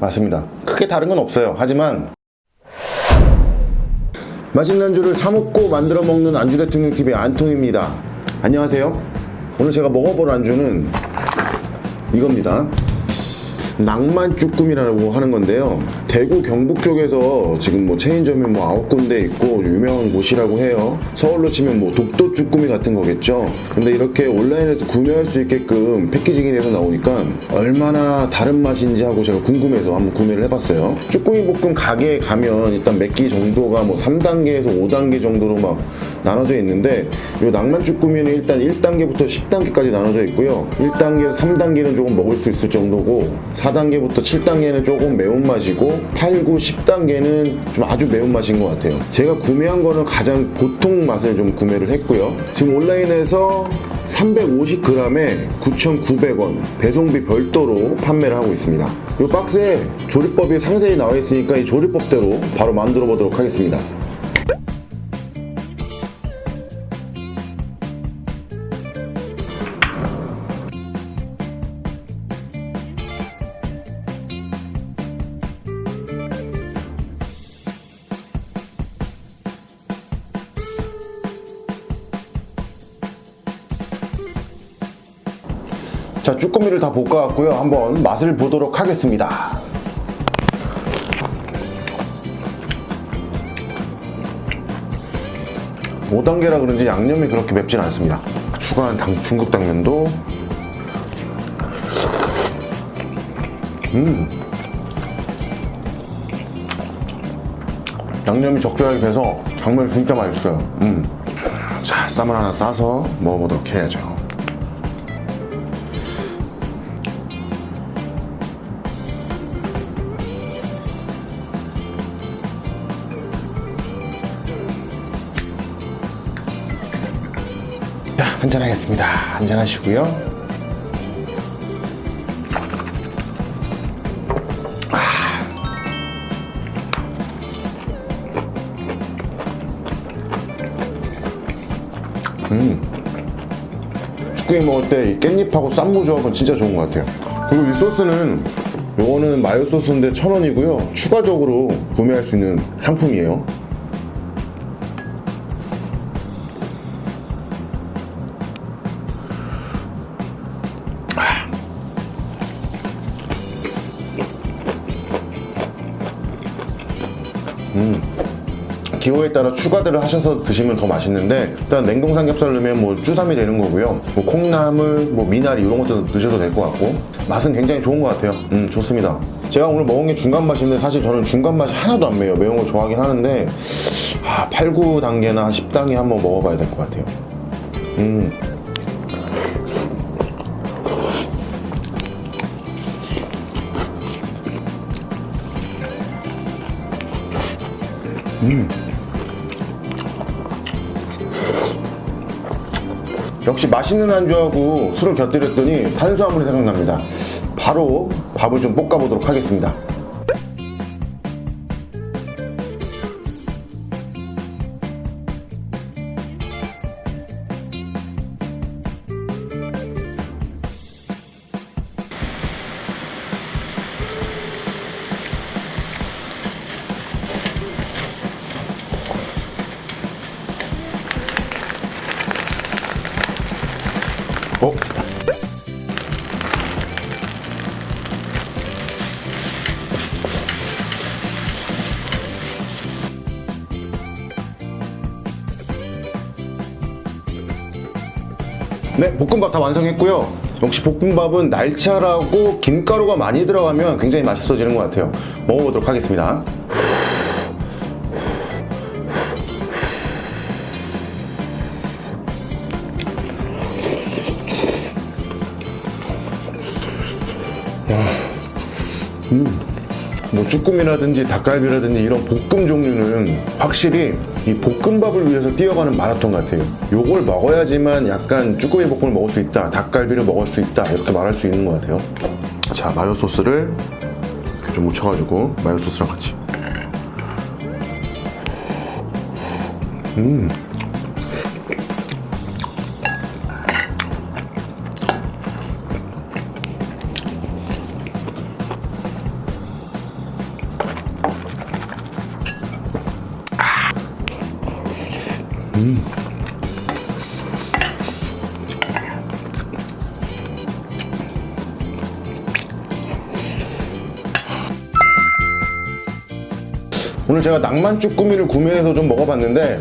맞습니다. 크게 다른 건 없어요. 하지만 맛있는 안주를 사 먹고 만들어 먹는 안주 대통령 TV의 안통입니다. 안녕하세요. 오늘 제가 먹어볼 안주는 이겁니다. 낭만 쭈꾸미라고 하는 건데요. 대구 경북 쪽에서 지금 뭐 체인점이 뭐 아홉 군데 있고 유명한 곳이라고 해요. 서울로 치면 뭐 독도 쭈꾸미 같은 거겠죠. 근데 이렇게 온라인에서 구매할 수 있게끔 패키징이 돼서 나오니까 얼마나 다른 맛인지 하고 제가 궁금해서 한번 구매를 해봤어요. 쭈꾸미 볶음 가게에 가면 일단 몇개 정도가 뭐 3단계에서 5단계 정도로 막 나눠져 있는데 이 낭만 쭈꾸미는 일단 1단계부터 10단계까지 나눠져 있고요. 1단계에서 3단계는 조금 먹을 수 있을 정도고 4단계부터 7단계는 조금 매운맛이고 8, 9, 10단계는 좀 아주 매운맛인 것 같아요. 제가 구매한 거는 가장 보통 맛을 좀 구매를 했고요. 지금 온라인에서 350g에 9,900원 배송비 별도로 판매를 하고 있습니다. 이 박스에 조리법이 상세히 나와 있으니까 이 조리법대로 바로 만들어 보도록 하겠습니다. 자, 쭈꾸미를 다 볶아왔고요. 한번 맛을 보도록 하겠습니다. 오단계라 그런지 양념이 그렇게 맵진 않습니다. 추가한 당, 중국 당면도 음 양념이 적절하게 배서 정말 진짜 맛있어요. 음. 자, 쌈을 하나 싸서 먹어보도록 해야죠. 한잔 하겠습니다. 한잔 하시고요. 아. 음. 쭈꾸미 먹을 때이 깻잎하고 쌈무 조합은 진짜 좋은 것 같아요. 그리고 이 소스는 요거는 마요 소스인데 천 원이고요. 추가적으로 구매할 수 있는 상품이에요. 기호에 따라 추가들을 하셔서 드시면 더 맛있는데 일단 냉동 삼겹살 넣으면 뭐 쭈삼이 되는 거고요. 뭐 콩나물, 뭐 미나리 이런 것도 넣으셔도 될 것 같고 맛은 굉장히 좋은 것 같아요. 음 좋습니다. 제가 오늘 먹은 게 중간 맛인데 사실 저는 중간 맛이 하나도 안 매요. 매운 거 좋아하긴 하는데 아, 8, 9단계나 한 10단계 한번 먹어봐야 될 것 같아요. 음. 역시 맛있는 안주하고 술을 곁들였더니 탄수화물이 생각납니다. 바로 밥을 좀 볶아보도록 하겠습니다. 어? 네, 볶음밥 다 완성했고요. 역시 볶음밥은 날차라고 김가루가 많이 들어가면 굉장히 맛있어지는 것 같아요. 먹어보도록 하겠습니다. 뭐 쭈꾸미라든지 닭갈비라든지 이런 볶음 종류는 확실히 이 볶음밥을 위해서 뛰어가는 마라톤 같아요. 요걸 먹어야지만 약간 쭈꾸미 볶음을 먹을 수 있다, 닭갈비를 먹을 수 있다 이렇게 말할 수 있는 것 같아요. 자 마요 소스를 이렇게 좀 묻혀가지고 마요 소스랑 같이. 음. 오늘 제가 낭만 쭈꾸미를 구매해서 좀 먹어봤는데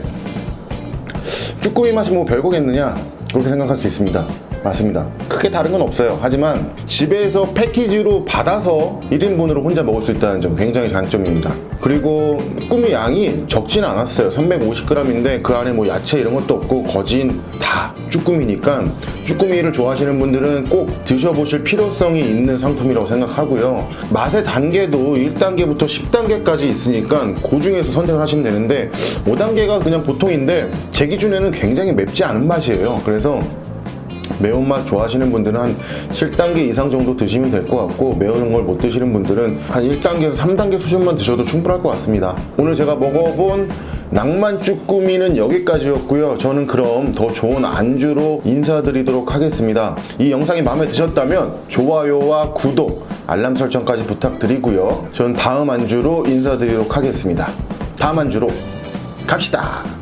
쭈꾸미 맛이 뭐 별거겠느냐 그렇게 생각할 수 있습니다 맞습니다. 크게 다른 건 없어요. 하지만 집에서 패키지로 받아서 1인분으로 혼자 먹을 수 있다는 점 굉장히 장점입니다. 그리고 쭈꾸미 양이 적진 않았어요. 350g인데 그 안에 뭐 야채 이런 것도 없고 거진 다 쭈꾸미니까 쭈꾸미를 좋아하시는 분들은 꼭 드셔보실 필요성이 있는 상품이라고 생각하고요. 맛의 단계도 1단계부터 10단계까지 있으니까 그 중에서 선택을 하시면 되는데 5단계가 그냥 보통인데 제 기준에는 굉장히 맵지 않은 맛이에요. 그래서 매운맛 좋아하시는 분들은 한 7단계 이상 정도 드시면 될 것 같고 매운 걸 못 드시는 분들은 한 1단계에서 3단계 수준만 드셔도 충분할 것 같습니다. 오늘 제가 먹어본 낭만 쭈꾸미는 여기까지였고요. 저는 그럼 더 좋은 안주로 인사드리도록 하겠습니다. 이 영상이 마음에 드셨다면 좋아요와 구독, 알람 설정까지 부탁드리고요. 저는 다음 안주로 인사드리도록 하겠습니다. 다음 안주로 갑시다.